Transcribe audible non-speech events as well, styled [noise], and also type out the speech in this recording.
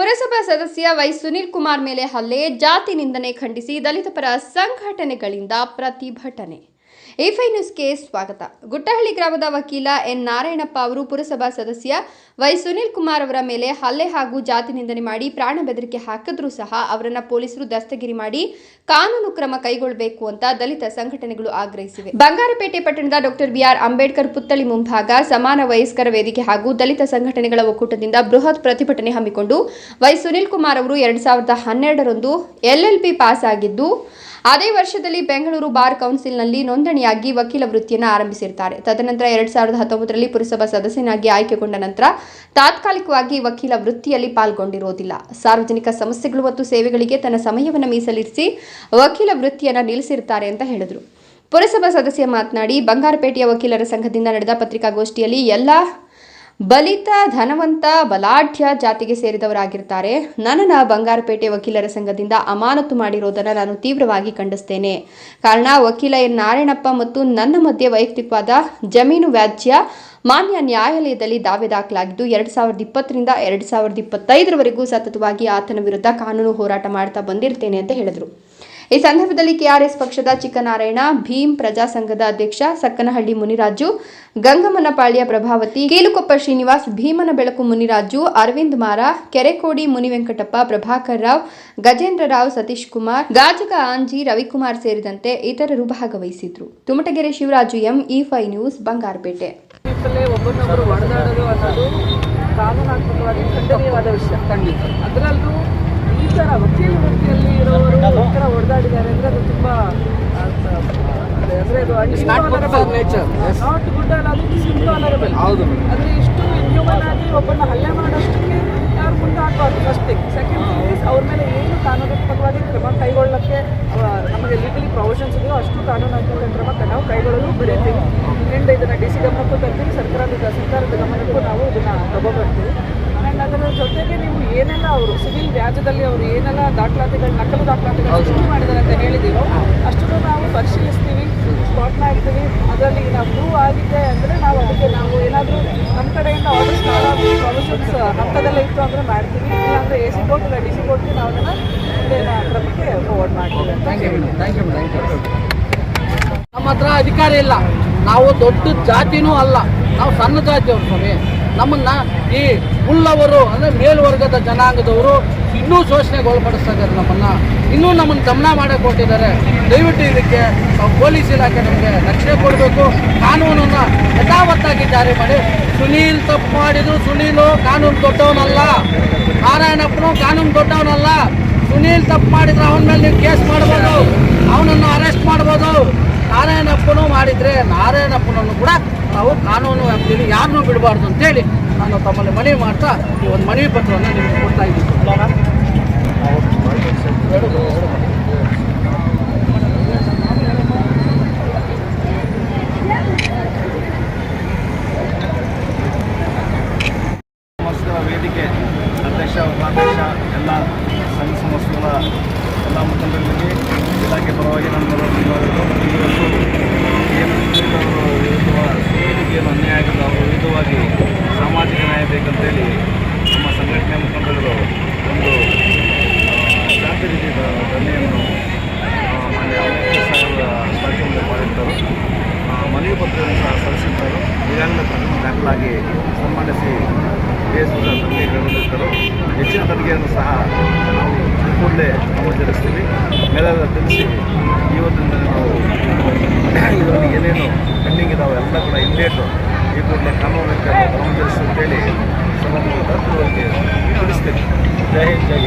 ಪುರಸಭಾ ಸದಸ್ಯ ವೈ ಸುನೀಲ್ ಕುಮಾರ್ ಮೇಲೆ ಹಲ್ಲೆ ಜಾತಿ ನಿಂದನೆ ಖಂಡಿಸಿ ದಲಿತ ಪರ ಸಂಘಟನೆಗಳಿಂದ ಪ್ರತಿಭಟನೆ. ಎಫ್ಐ ನ್ಯೂಸ್ಗೆ ಸ್ವಾಗತ. ಗುಟ್ಟಹಳ್ಳಿ ಗ್ರಾಮದ ವಕೀಲ ಎನ್ ನಾರಾಯಣಪ್ಪ ಅವರು ಪುರಸಭಾ ಸದಸ್ಯ ವೈ ಸುನಿಲ್ ಕುಮಾರ್ ಅವರ ಮೇಲೆ ಹಲ್ಲೆ ಹಾಗೂ ಜಾತಿ ನಿಂದನೆ ಮಾಡಿ ಪ್ರಾಣ ಬೆದರಿಕೆ ಹಾಕಿದ್ರೂ ಸಹ ಅವರನ್ನ ಪೊಲೀಸರು ದಸ್ತಗಿರಿ ಮಾಡಿ ಕಾನೂನು ಕ್ರಮ ಕೈಗೊಳ್ಳಬೇಕು ಅಂತ ದಲಿತ ಸಂಘಟನೆಗಳು ಆಗ್ರಹಿಸಿವೆ. ಬಂಗಾರಪೇಟೆ ಪಟ್ಟಣದ ಡಾಕ್ಟರ್ ಬಿಆರ್ ಅಂಬೇಡ್ಕರ್ ಪುತ್ಥಳಿ ಮುಂಭಾಗ ಸಮಾನ ವಯಸ್ಕರ ವೇದಿಕೆ ಹಾಗೂ ದಲಿತ ಸಂಘಟನೆಗಳ ಒಕ್ಕೂಟದಿಂದ ಬೃಹತ್ ಪ್ರತಿಭಟನೆ ಹಮ್ಮಿಕೊಂಡು ವೈ ಸುನಿಲ್ ಕುಮಾರ್ ಅವರು ಎರಡ್ ಸಾವಿರದ ಹನ್ನೆರಡರಂದು ಎಲ್ಎಲ್ಪಿ ಪಾಸ್ ಆಗಿದ್ದು ಅದೇ ವರ್ಷದಲ್ಲಿ ಬೆಂಗಳೂರು ಬಾರ್ ಕೌನ್ಸಿಲ್ನಲ್ಲಿ ನೋಂದಣಿಯಾಗಿ ವಕೀಲ ವೃತ್ತಿಯನ್ನು ಆರಂಭಿಸಿರ್ತಾರೆ. ತದನಂತರ ಎರಡ್ ಸಾವಿರದ ಹತ್ತೊಂಬತ್ತರಲ್ಲಿ ಪುರಸಭಾ ಸದಸ್ಯನಾಗಿ ಆಯ್ಕೆಗೊಂಡ ನಂತರ ತಾತ್ಕಾಲಿಕವಾಗಿ ವಕೀಲ ವೃತ್ತಿಯಲ್ಲಿ ಪಾಲ್ಗೊಂಡಿರೋದಿಲ್ಲ ಸಾರ್ವಜನಿಕ ಸಮಸ್ಯೆಗಳು ಮತ್ತು ಸೇವೆಗಳಿಗೆ ತನ್ನ ಸಮಯವನ್ನು ಮೀಸಲಿರಿಸಿ ವಕೀಲ ವೃತ್ತಿಯನ್ನು ನಿಲ್ಲಿಸಿರ್ತಾರೆ ಅಂತ ಹೇಳಿದರು. ಪುರಸಭಾ ಸದಸ್ಯ ಮಾತನಾಡಿ, ಬಂಗಾರಪೇಟೆಯ ವಕೀಲರ ಸಂಘದಿಂದ ನಡೆದ ಪತ್ರಿಕಾಗೋಷ್ಠಿಯಲ್ಲಿ ಎಲ್ಲ ಬಲಿತ, ಧನವಂತ, ಬಲಾಢ್ಯ ಜಾತಿಗೆ ಸೇರಿದವರಾಗಿರ್ತಾರೆ. ನನ್ನನ್ನು ಬಂಗಾರಪೇಟೆ ವಕೀಲರ ಸಂಘದಿಂದ ಅಮಾನತು ಮಾಡಿರೋದನ್ನು ನಾನು ತೀವ್ರವಾಗಿ ಖಂಡಿಸ್ತೇನೆ. ಕಾರಣ, ವಕೀಲ ಎನ್. ನಾರಾಯಣಪ್ಪ ಮತ್ತು ನನ್ನ ಮಧ್ಯೆ ವೈಯಕ್ತಿಕವಾದ ಜಮೀನು ವ್ಯಾಜ್ಯ ಮಾನ್ಯ ನ್ಯಾಯಾಲಯದಲ್ಲಿ ದಾವೆ ದಾಖಲಾಗಿದ್ದು, ಎರಡು ಸಾವಿರದ ಇಪ್ಪತ್ತರಿಂದ ಎರಡು ಸಾವಿರದ ಇಪ್ಪತ್ತೈದರವರೆಗೂ ಸತತವಾಗಿ ಆತನ ವಿರುದ್ಧ ಕಾನೂನು ಹೋರಾಟ ಮಾಡ್ತಾ ಬಂದಿರ್ತೇನೆ ಅಂತ ಹೇಳಿದರು. ಈ ಸಂದರ್ಭದಲ್ಲಿ ಕೆಆರ್ಎಸ್ ಪಕ್ಷದ ಚಿಕ್ಕನಾರಾಯಣ ಭೀಮ್ ಪ್ರಜಾ ಸಂಘದ ಅಧ್ಯಕ್ಷ ಸಕ್ಕನಹಳ್ಳಿ ಮುನಿರಾಜು ಗಂಗಮ್ಮನಪಾಳ್ಯ ಪ್ರಭಾವತಿ ಕೀಲುಕೊಪ್ಪ ಶ್ರೀನಿವಾಸ್ ಭೀಮನ ಬೆಳಕು ಮುನಿರಾಜು ಅರವಿಂದ್ ಮಾರ ಕೆರೆಕೋಡಿ ಮುನಿವೆಂಕಟಪ್ಪ ಪ್ರಭಾಕರ್ ರಾವ್ ಗಜೇಂದ್ರ ರಾವ್ ಸತೀಶ್ ಕುಮಾರ್ ಗಾಜಗ ಆಂಜಿ ರವಿಕುಮಾರ್ ಸೇರಿದಂತೆ ಇತರರು ಭಾಗವಹಿಸಿದ್ರು. Tumatagere Shivaraju M E five news Bangarapete. ಕಾನೂನಾತ್ಮಕವಾಗಿ ಖಂಡನೀಯವಾದ ವಿಷಯ. ಖಂಡಿತ. ಅದರಲ್ಲೂ ಥರ ವಕೀಲ ವೃತ್ತಿಯಲ್ಲಿ ಇರೋರು ಒಂಥರ ಥರ ಹೊಡೆದಾಡಿದ್ದಾರೆ ಅಂದರೆ ಅದು ತುಂಬ ಅಂದರೆ ಅದು ನಾಟ್ ಗುಡ್ ಅಲ್ಲ ಅದು ಇನ್ಟಾಲರಬಲ್ ಹೌದು. ಆದರೆ ಇಷ್ಟು ಇನ್ಹ್ಯೂಮನ್ ಆಗಿ ಒಬ್ಬನ ಹಲ್ಲೆ ಮಾಡೋಷ್ಟಕ್ಕೆ ಯಾರು ಮುಂದೆ ಹಾಕಬಾರ್ದು first thing second thing is ಅವ್ರ ಮೇಲೆ ಏನು ಕಾನೂನಾತ್ಮಕವಾಗಿ ಕ್ರಮ ಕೈಗೊಳ್ಳಕ್ಕೆ ನಮಗೆ ಲೀಗಲಿ ಪ್ರೊವಿಷನ್ಸ್ ಇದೆಯೋ ಅಷ್ಟು ಕಾನೂನಾತ್ಮಕ ಕ್ರಮ ನಾವು ಕೈಗೊಳ್ಳಲು ಬಿಡುತ್ತೀವಿ ಆ್ಯಂಡ್ ಇದನ್ನು ಡಿ ಸಿ ಗಮನಕ್ಕೂ ತರ್ತೀವಿ. ಸರ್ಕಾರದ ಸರ್ಕಾರದ ಗಮನಕ್ಕೂ ನಾವು ಇದನ್ನು ತಗೋಬರ್ತೀವಿ. ಅದರ ಜೊತೆಗೆ ನೀವು ಏನೆಲ್ಲ ಅವರು ಸಿವಿಲ್ ವ್ಯಾಜ್ಯದಲ್ಲಿ ಅವರು ಏನೆಲ್ಲ ದಾಖಲಾತಿಗಳು ನಕಲು ದಾಖಲಾತಿಗಳು ಶುರು ಮಾಡಿದ್ದಾರೆ ಅಂತ ಹೇಳಿದೀವೋ ಅಷ್ಟು ನಾವು ಪರಿಶೀಲಿಸ್ತೀವಿ ಸ್ಪಾಟ್ ಮಾಡ್ತೀವಿ ಅದರಲ್ಲಿ ನಾವು ಪ್ರೂವ್ ಆಗಿದೆ ಅಂದರೆ ನಾವು ಅದಕ್ಕೆ ನಾವು ಏನಾದರೂ ನಮ್ಮ ಕಡೆಯಿಂದ ಆರ್ಡರ್ಸ್ ಪ್ರೊವಿಷನ್ಸ್ ಹಂತದಲ್ಲೇ ಇತ್ತು ಅಂದರೆ ಮಾಡ್ತೀವಿ. ಇಲ್ಲಾಂದರೆ ಎ ಸಿ ಕೋರ್ಟ್ ಇಲ್ಲ ಡಿ ಸಿ ಕೋರ್ಟ್ಗೆ ನಾವು ಅದನ್ನು ಮುಂದಿನ ಕ್ರಮಕ್ಕೆ ಫಾರ್ವರ್ಡ್ ಮಾಡ್ತೀವಿ ಅಂತ ಹೇಳ್ತೀನಿ ಥ್ಯಾಂಕ್ ಯು ಥ್ಯಾಂಕ್ ಯು ನಮ್ಮ ಹತ್ರ ಅಧಿಕಾರ ಇಲ್ಲ. ನಾವು ದೊಡ್ಡ ಜಾತಿನೂ ಅಲ್ಲ. ನಾವು ಸಣ್ಣ ಜಾತಿಯವರು ಸ್ವಾಮಿ. ನಮ್ಮನ್ನ ಈ ಉಳ್ಳವರು, ಅಂದರೆ ಮೇಲ್ವರ್ಗದ ಜನಾಂಗದವರು ಇನ್ನೂ ಶೋಷಣೆಗೆ ಒಳಪಡಿಸ್ತಾ ಇದ್ದಾರೆ ನಮ್ಮನ್ನ. ಇನ್ನೂ ನಮ್ಮನ್ನು ಗಮನ ಮಾಡಕ್ಕೆ ಕೊಟ್ಟಿದ್ದಾರೆ ದಯವಿಟ್ಟು ಇದಕ್ಕೆ ಪೊಲೀಸ್ ಇಲಾಖೆ ನಮಗೆ ರಕ್ಷಣೆ ಕೊಡಬೇಕು. ಕಾನೂನನ್ನು ಯಥಾವತ್ತಾಗಿ ಜಾರಿ ಮಾಡಿ. ಸುನೀಲ್ ತಪ್ಪು ಮಾಡಿದ್ರು ಸುನೀಲು ಕಾನೂನು ದೊಡ್ಡವನಲ್ಲ. ನಾರಾಯಣಪ್ಪನು ಕಾನೂನು ದೊಡ್ಡವನಲ್ಲ. ಸುನೀಲ್ ತಪ್ಪು ಮಾಡಿದ್ರೆ ಅವನ ಮೇಲೆ ನೀವು ಕೇಸ್ ಮಾಡ್ಬೋದು ಅವನನ್ನು ಅರೆಸ್ಟ್ ಮಾಡ್ಬೋದು ನಾರಾಯಣಪ್ಪನು ಮಾಡಿದರೆ ನಾರಾಯಣಪ್ಪನನ್ನು ಕೂಡ ನಾವು ಕಾನೂನು ವ್ಯಾಪ್ತಿಯಲ್ಲಿ ಯಾರನ್ನೂ ಬಿಡಬಾರ್ದು ಅಂತೇಳಿ ನಾನು ತಮ್ಮಲ್ಲಿ ಮನವಿ ಮಾಡ್ತಾ ಈ ಒಂದು ಮನವಿ ಪತ್ರವನ್ನು ನಿಮಗೆ ಕೊಡ್ತಾ ಇದ್ದೀನಿ. ವೇದಿಕೆ, ಅಧ್ಯಕ್ಷ, ಉಪಾಧ್ಯಕ್ಷ, ಎಲ್ಲ ಸಂಘ ಸಂಸ್ಥೆಗಳ ಎಲ್ಲ ಮುಖಂಡರಿಗೆ ಇಲಾಖೆ ಪರವಾಗಿ ನಮ್ಮ ಧನ್ಯವಾದಗಳು ಇವತ್ತು ಏನು ಅವರು ವಿರುದ್ಧ ಸುನೀಲಿಗೆ ಏನು ಅನ್ಯಾಯ ಆಗಿದೆ ಅವರು ವಿರುದ್ಧವಾಗಿ ಸಾಮಾಜಿಕ ನ್ಯಾಯ ಬೇಕಂತೇಳಿ ನಮ್ಮ ಸಂಘಟನೆ ಮುಖಂಡರು ಒಂದು ಆ, ಶಾಂತಿ ರೀತಿ ಧನ್ಯವನ್ನು ಮಾನ್ಯ ಅಂಬೇಡ್ಕರ್ ಸಾಹೇಬರ ಸ್ಟ್ಯಾಚ್ಯೂ ಮುಂದೆ ಮಾಡಿರ್ತಾರೆ ಆ, ಮನವಿ ಪತ್ರವನ್ನು ಸಹ ಸಲ್ಲಿಸಿದ್ದರು ಈಗಾಗಲೇ ದಾಖಲಾಗಿ ಸನ್ಮಾನಿಸಿ ದೇಶದ ತನಿಖೆಗಳಿರ್ತಾರೆ ಹೆಚ್ಚಿನ ತನಿಖೆಯನ್ನು ಸಹ ನಾವು ಕೂಡಲೇ ಅನುಮತಿಸ್ತೀವಿ ಮೇಲೆಲ್ಲ ತಿಳಿಸಿ ಇವತ್ತಿಂದ ನಾವು [coughs] ಇದರಲ್ಲಿ ಏನೇನು ಪೆಂಡಿಂಗ್ ಇದಾವೆ ಎಲ್ಲ ಕೂಡ ಇಮ್ಮಿಡಿಯೇಟು ಈ ಕೂಡಲೇ ಕಾನೂನು ಅನುಮತಿಸಿ ಅಂತೇಳಿ ಸಲಹೆ ತಿಳಿಸ್ತೀವಿ. ಜೈ ಹಿಂದ್ ಜೈ